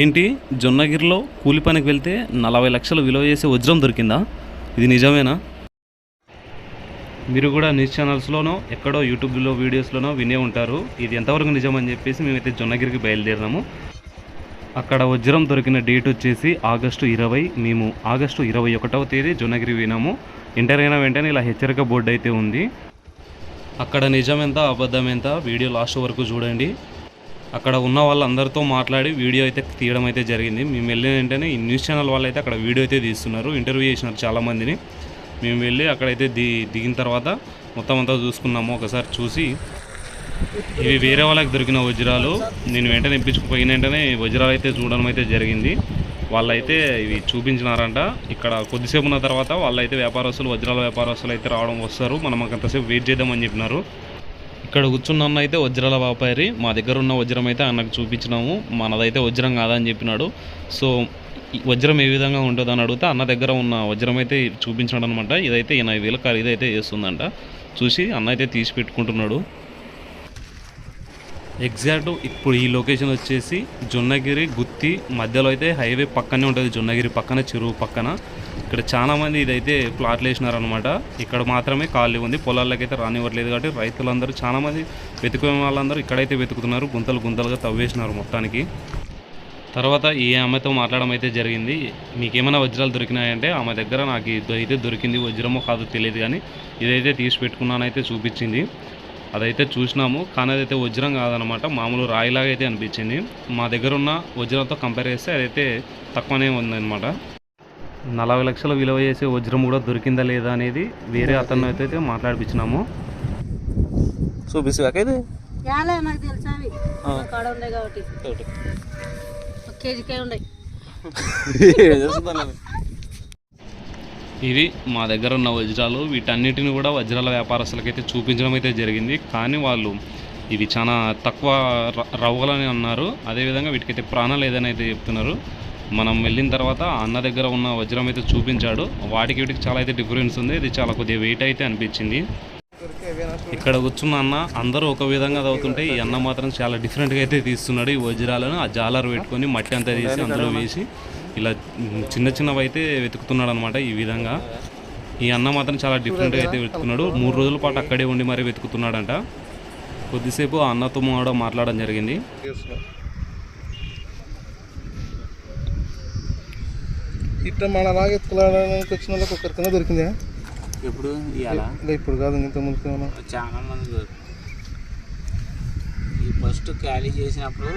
ఏంటి? జొన్నగిరిలో కూలి పనికి వెళ్తే నలభై లక్షలు విలువ చేసే వజ్రం దొరికిందా? ఇది నిజమేనా? మీరు కూడా న్యూస్ ఛానల్స్లోనో ఎక్కడో యూట్యూబ్లో వీడియోస్లోనో వినే ఉంటారు. ఇది ఎంతవరకు నిజం అని చెప్పేసి మేమైతే జొన్నగిరికి బయలుదేరినాము. అక్కడ వజ్రం దొరికిన డేట్ వచ్చేసి ఆగస్టు ఇరవై. మేము ఆగస్టు ఇరవై ఒకటవ తేదీ జొన్నగిరి వినాము ఎంటర్ అయిన వెంటనే ఇలా హెచ్చరిక బోర్డు అయితే ఉంది. అక్కడ నిజం ఎంత అబద్ధం ఎంత వీడియో లాస్ట్ వరకు చూడండి. అక్కడ ఉన్న వాళ్ళందరితో మాట్లాడి వీడియో అయితే తీయడం అయితే జరిగింది. మేము వెళ్ళిన వెంటనే ఈ న్యూస్ ఛానల్ వాళ్ళు అయితే అక్కడ వీడియో అయితే తీస్తున్నారు. ఇంటర్వ్యూ చేసినారు చాలామందిని. మేము వెళ్ళి అక్కడైతే ది దిగిన తర్వాత మొత్తం అంతా చూసుకున్నాము. ఒకసారి చూసి ఇవి వేరే వాళ్ళకి దొరికిన వజ్రాలు. నేను వెంటనే ఇప్పించుకుపోయిన వెంటనే వజ్రాలు అయితే చూడడం అయితే జరిగింది. వాళ్ళైతే ఇవి చూపించినారంట. ఇక్కడ కొద్దిసేపు ఉన్న తర్వాత వాళ్ళైతే వ్యాపారస్తులు వజ్రాల వ్యాపారస్తులు అయితే రావడం వస్తారు. మనం అంతసేపు వెయిట్ చేద్దామని చెప్పినారు. ఇక్కడ కూర్చున్న అన్న అయితే వజ్రాల వ్యాపారి. మా దగ్గర ఉన్న వజ్రం అయితే అన్నకు చూపించినాము. మనదైతే వజ్రం కాదని చెప్పినాడు. సో వజ్రం ఏ విధంగా ఉంటుందో అని అడిగితే అన్న దగ్గర ఉన్న వజ్రం అయితే చూపించాడు అనమాట ఇదైతే ఎనభై వేల ఖరీదు అయితే చేస్తుందంట. చూసి అన్న అయితే తీసి పెట్టుకుంటున్నాడు. ఎగ్జాక్ట్ ఇప్పుడు ఈ లొకేషన్ వచ్చేసి జొన్నగిరి గుత్తి మధ్యలో అయితే హైవే పక్కనే ఉంటుంది జొన్నగిరి పక్కన చెరువు పక్కన. ఇక్కడ చాలా మంది ఇదైతే ప్లాట్లు వేసినారనమాట ఇక్కడ మాత్రమే ఖాళీ ఉంది. పొలాల్లోకి అయితే రానివ్వట్లేదు కాబట్టి రైతులందరూ చాలా మంది వెతుకునే వాళ్ళందరూ ఇక్కడైతే వెతుకుతున్నారు. గుంతలు గుంతలుగా తవ్వేసినారు మొత్తానికి. తర్వాత ఈ ఆమెతో మాట్లాడడం అయితే జరిగింది. మీకేమైనా వజ్రాలు దొరికినాయంటే ఆమె దగ్గర నాకు ఇది అయితే దొరికింది. వజ్రమో కాదో తెలియదు కానీ ఇదైతే తీసి పెట్టుకున్నానైతే చూపించింది. అదైతే చూసినాము. కానీ అదైతే వజ్రం కాదనమాట మామూలు రాయిలాగా అయితే అనిపించింది. మా దగ్గర ఉన్న వజ్రంతో కంపేర్ చేస్తే అదైతే తక్కువనే ఉందన్నమాట. నలభై లక్షల విలువ చేసే వజ్రం కూడా దొరికిందా లేదా అనేది వేరే అతను అయితే మాట్లాడిపించినాము. చూపిస్తాక ఇది నాకు తెలుసా కాబట్టి. కేజీకే ఇవి మా దగ్గర ఉన్న వజ్రాలు. వీటన్నిటిని కూడా వజ్రాల వ్యాపారస్తులకైతే చూపించడం అయితే జరిగింది. కానీ వాళ్ళు ఇవి చాలా తక్కువ రవ్వలని అన్నారు. అదేవిధంగా వీటికైతే ప్రాణాలు ఏదైనా అయితే చెప్తున్నారు. మనం వెళ్ళిన తర్వాత అన్న దగ్గర ఉన్న వజ్రం అయితే చూపించాడు. వాటికి వీటికి చాలా అయితే డిఫరెన్స్ ఉంది. ఇది చాలా కొద్దిగా వెయిట్ అయితే అనిపించింది. ఇక్కడ కూర్చున్న అన్న అందరూ ఒక విధంగా చదువుతుంటే ఈ అన్న మాత్రం చాలా డిఫరెంట్గా అయితే తీస్తున్నాడు. ఈ వజ్రాలను ఆ జాలర్ పెట్టుకొని మట్టి అంతా తీసి అందులో వేసి ఇలా చిన్న చిన్నవి అయితే వెతుకుతున్నాడు అనమాట ఈ విధంగా. ఈ అన్న మాత్రం చాలా డిఫరెంట్గా అయితే వెతుకుతున్నాడు. మూడు రోజుల పాటు అక్కడే ఉండి మరీ వెతుకుతున్నాడంట. కొద్దిసేపు ఆ అన్నతో కూడా మాట్లాడడం జరిగింది. ఇట్లా మన అలాగే ఎత్తుకోవడానికి వచ్చిన వాళ్ళకి ఒకరికైనా దొరికిందా? ఇంకా ఇప్పుడు కాదు ఇంత ముందు ఏమన్నా చాలా మంది దొరికి ఈ ఫస్ట్ ఖాళీ చేసినప్పుడు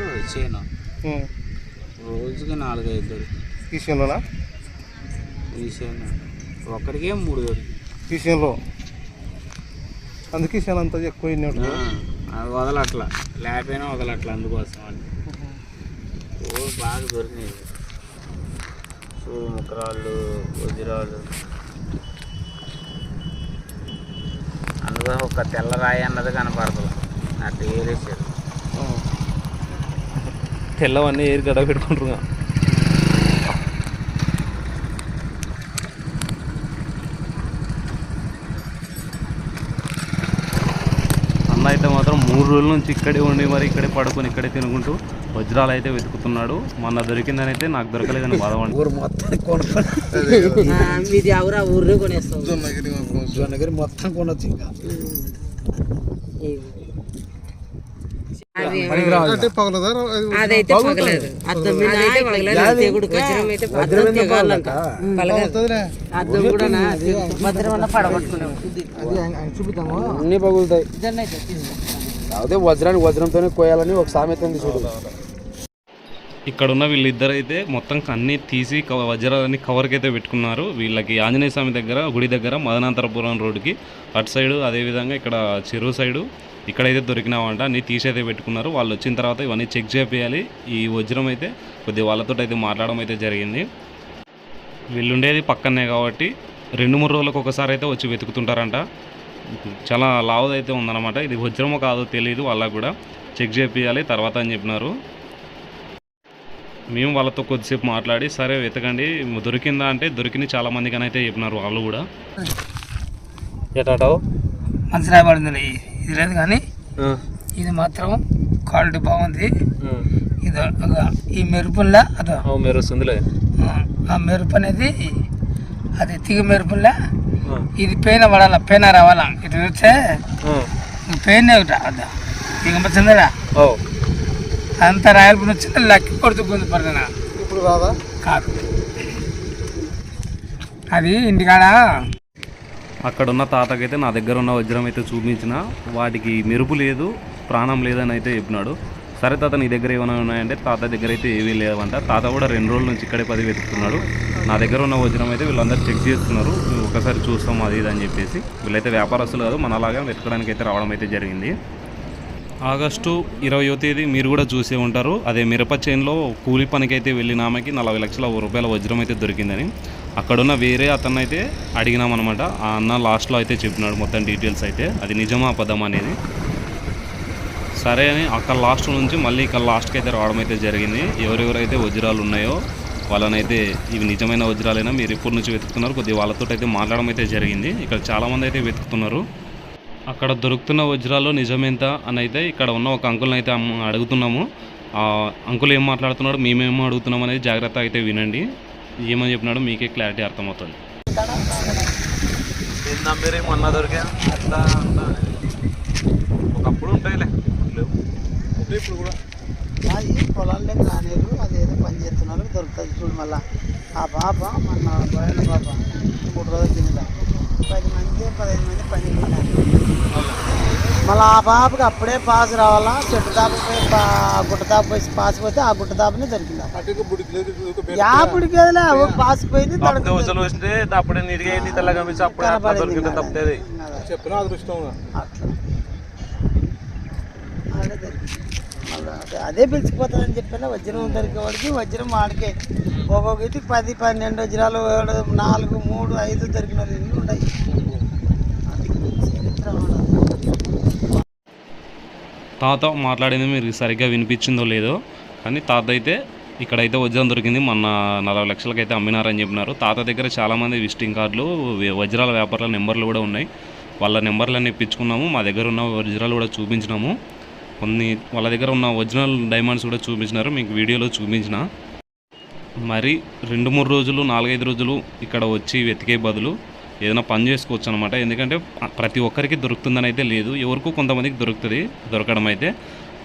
ఉం. రోజుకి నాలుగైదు దొరికి విషయంలోనా ఈ చేను. ఒక్కడికే మూడు దొరికి ఈ విషయంలో అందుకే విషయాలు అంతా ఎక్కువ ఉంటుంది. అది వదలట్లా. లేకపోయినా వదలట్లా అందుకోసం అని. ఓ బాగా దొరికినాయి. సూముకరాళ్ళు వజ్రాలు. అందులో ఒక తెల్ల రాయి అన్నది కనపడదు అట్లా ఏరేసారు తెల్లవన్నీ ఏరి గడ పెట్టుకుంటున్నాం అన్న అయితే మాత్రం మూడు రోజుల నుంచి ఇక్కడే ఉండి మరి ఇక్కడే పడుకొని ఇక్కడే తినుకుంటూ వజ్రాలు అయితే వెతుకుతున్నాడు. మొన్న దొరికిందని అయితే నాకు దొరకలేదని బాధపడి ఊరు మొత్తం జొన్నగిరి మొత్తం కొనొచ్చు ఇంకా. అదైతే పగలేదు. అద్దం మీద అయితే పగలేదు. తెగుడు వజ్రం అయితే అద్దం తెగాలంట పగలదు. అవుతుందిలే. అద్దం కూడా భద్రం వల్ల పడగొట్టుకున్నాం అన్ని పగులుతాయి. అదే వజ్రాన్ని వజ్రంతోనే కోయాలని ఒక సామెత ఉంది చూడు. ఇక్కడ ఉన్న వీళ్ళిద్దరు అయితే మొత్తం అన్ని తీసి వజ్రాలన్నీ కవర్కి అయితే పెట్టుకున్నారు. వీళ్ళకి ఆంజనేయ స్వామి దగ్గర గుడి దగ్గర మదనాంతరపురం రోడ్డుకి. అటు సైడు అదేవిధంగా ఇక్కడ చెరువు సైడు ఇక్కడైతే దొరికినావంట అన్ని తీసి అయితే పెట్టుకున్నారు. వాళ్ళు వచ్చిన తర్వాత ఇవన్నీ చెక్ చేయాలి ఈ వజ్రం అయితే కొద్దిగా వాళ్ళతో అయితే మాట్లాడడం అయితే జరిగింది. వీళ్ళుండేది పక్కనే కాబట్టి రెండు మూడు రోజులకు ఒకసారి అయితే వచ్చి వెతుకుతుంటారంట. చాలా లావుదైతే ఉందన్నమాట. ఇది వజ్రమో కాదో తెలియదు వాళ్ళకు కూడా చెక్ చేపియాలి తర్వాత అని చెప్పినారు. మేము వాళ్ళతో కొద్దిసేపు మాట్లాడి సరే వెతకండి దొరికిందా అంటే దొరికింది చాలా మందికి అయితే చెప్పినారు వాళ్ళు కూడా. ఎటాటావు మంచిగా పడింది లేదు కానీ ఇది మాత్రం క్వాలిటీ బాగుంది. ఇదో ఈ మెరుపుల్లా అదో. మీరు వస్తుందిలే ఆ, మెరుపు అనేది అది తీగ మెరుపుల్లా ఇది పెయిన్ పడాల పెయిన్ రావాలా? ఇటు చూస్తే పెయిన్ ఒకట అదో. తీగ వచ్చిందా అంత రాయలపూడి వచ్చింది లక్కి కొడుతూ గుంది పడుతున్నా ఇప్పుడు కాదు. అది ఇంటికాడ అక్కడ ఉన్న తాతకైతే నా దగ్గర ఉన్న వజ్రం అయితే చూపించిన. వాటికి మెరుపు లేదు ప్రాణం లేదని అయితే చెప్పినాడు. సరే తాత నీ దగ్గర ఏమైనా ఉన్నాయంటే తాత దగ్గర అయితే ఏవీ లేవంట. తాత కూడా రెండు రోజుల నుంచి ఇక్కడే పది వెతుకుతున్నాడు. నా దగ్గర ఉన్న వజ్రం అయితే వీళ్ళందరూ చెక్ చేస్తున్నారు. ఒకసారి చూస్తాం అది ఇది అని చెప్పేసి. వీళ్ళైతే వ్యాపారస్తులు కాదు మనలాగా వెతకడానికి అయితే రావడం అయితే జరిగింది. ఆగస్టు ఇరవయో తేదీ మీరు కూడా చూసే ఉంటారు. అదే మిరప చేనులో కూలి పనికి అయితే వెళ్ళిన ఆమెకి నలభై లక్షల రూపాయల వజ్రం అయితే దొరికిందని. అక్కడున్న వేరే అతన్ని అయితే అడిగినామన్నమాట. ఆ అన్న లాస్ట్లో అయితే చెప్పినాడు మొత్తం డీటెయిల్స్ అయితే. అది నిజమా పదం అనేది. సరే అని అక్కడ లాస్ట్ నుంచి మళ్ళీ ఇక్కడ లాస్ట్కి అయితే రావడం అయితే జరిగింది. ఎవరెవరైతే వజ్రాలు ఉన్నాయో వాళ్ళనైతే ఇవి నిజమైన వజ్రాలైనా మీరు ఎప్పటి నుంచి వెతుకుతున్నారు? కొద్దిగా వాళ్ళతో అయితే మాట్లాడడం అయితే జరిగింది. ఇక్కడ చాలామంది అయితే వెతుకుతున్నారు. అక్కడ దొరుకుతున్న వజ్రాలు నిజమేంత అని అయితే ఇక్కడ ఉన్న ఒక అంకుల్ని అయితే అడుగుతున్నాము. ఆ అంకుల్ ఏం మాట్లాడుతున్నాడు? మేమేమో అడుగుతున్నాం అనేది జాగ్రత్త అయితే వినండి. ఏమని చెప్పినాడో మీకే క్లారిటీ అర్థమవుతుంది. మొన్న దొరికా? అట్లా ఒకప్పుడు ఉంటాయిలే. ఇప్పుడు కూడా. అది పొలాల్లో కానేరు అదేదో పని చేస్తున్నారు. దొరుకుతుంది చూడు మళ్ళా. ఆ పాప మన పోయిన పాప. మూడు రోజులు కింద పది మంది పదహైదు మంది పని మళ్ళీ ఆ పాపకి అప్పుడే పాస్ రావాలా? చెట్టు పోయి పా- గుట్ట తాప పోయి పాస్ పోతే ఆ గుట్ట తాపనే దొరికింది వదిలే ఓ పాస్ పోయింది. దోశలు వస్తే అప్పుడే నీట్గా అయింది అప్పుడే. తప్పేది చెప్పిన అదృష్టం అట్లా. అదే పిలిచిపోతుందని చెప్పిన వజ్రం దొరికేవాడికి వజ్రం వాడికే. ఒక్కొక్క ఇటుకి పది పన్నెండు వజ్రాలు ఏడు, నాలుగు మూడు ఐదు దొరికిన వాళ్ళు ఎన్ని ఉన్నాయి? అది చరిత్ర ఉన్నది. తాత మాట్లాడింది మీరు సరిగ్గా వినిపించిందో లేదో కానీ తాత అయితే ఇక్కడైతే వజ్రం దొరికింది మొన్న నలభై లక్షలకైతే అమ్మినారని చెప్పినారు. తాత దగ్గర చాలామంది విజిటింగ్ కార్డులు వజ్రాల వ్యాపారాల నెంబర్లు కూడా ఉన్నాయి. వాళ్ళ నెంబర్లన్నీ ఇప్పించుకున్నాము మా దగ్గర ఉన్న వజ్రాలు కూడా చూపించినాము. కొన్ని వాళ్ళ దగ్గర ఉన్న ఒరిజినల్ డైమండ్స్ కూడా చూపించినారు మీకు వీడియోలో చూపించిన. మరి రెండు మూడు రోజులు నాలుగైదు రోజులు ఇక్కడ వచ్చి వెతికే బదులు ఏదైనా పని చేసుకోవచ్చు అనమాట ఎందుకంటే ప్రతి ఒక్కరికి దొరుకుతుందని అయితే లేదు. ఎవరికో కొంతమందికి దొరుకుతుంది దొరకడం అయితే.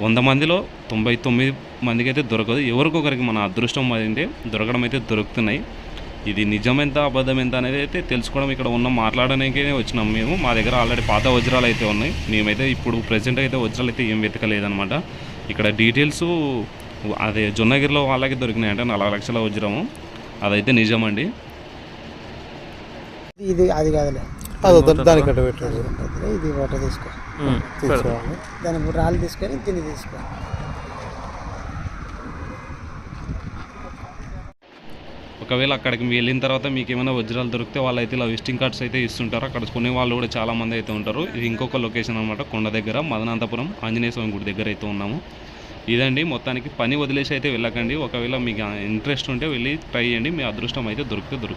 వంద మందిలో తొంభై తొమ్మిది మందికి అయితే దొరకదు. ఎవరికొకరికి మన అదృష్టం అయితే దొరకడం అయితే దొరుకుతున్నాయి. ఇది నిజమెంత అబద్ధం ఎంత అనేది అయితే తెలుసుకోవడం ఇక్కడ ఉన్న మాట్లాడడానికే వచ్చినాం మేము. మా దగ్గర ఆల్రెడీ పాత వజ్రాలు అయితే ఉన్నాయి. మేమైతే ఇప్పుడు ప్రజెంట్ అయితే వజ్రాలు అయితే ఏం వెతకలేదనమాట ఇక్కడ డీటెయిల్స్ అదే జొన్నగిరిలో వాళ్ళకి దొరికినాయంటే నలభై లక్షల వజ్రము. అదైతే నిజమండి. ఇది అది కాదులే. పెట్టాడు. ఇది ఒకటి తీసుకో. తీసుకోవాలి. దాని మూడు రాళ్ళు తీసుకొని తిని తీసుకో. ఒకవేళ అక్కడికి వెళ్ళిన తర్వాత మీకు ఏమైనా వజ్రాలు దొరికితే వాళ్ళైతే ఇలా విజిటింగ్ కార్డ్స్ అయితే ఇస్తుంటారు. అక్కడ కొనే వాళ్ళు కూడా చాలా మంది అయితే ఉంటారు. ఇది ఇంకొక లొకేషన్ అనమాట కొండ దగ్గర మదనంతపురం ఆంజనేయ స్వామి గుడి దగ్గర అయితే ఉన్నాము. ఇదండి మొత్తానికి పని వదిలేసి అయితే వెళ్ళకండి. ఒకవేళ మీకు ఇంట్రెస్ట్ ఉంటే వెళ్ళి ట్రై చేయండి. మీ అదృష్టం అయితే దొరికితే దొరుకుతుంది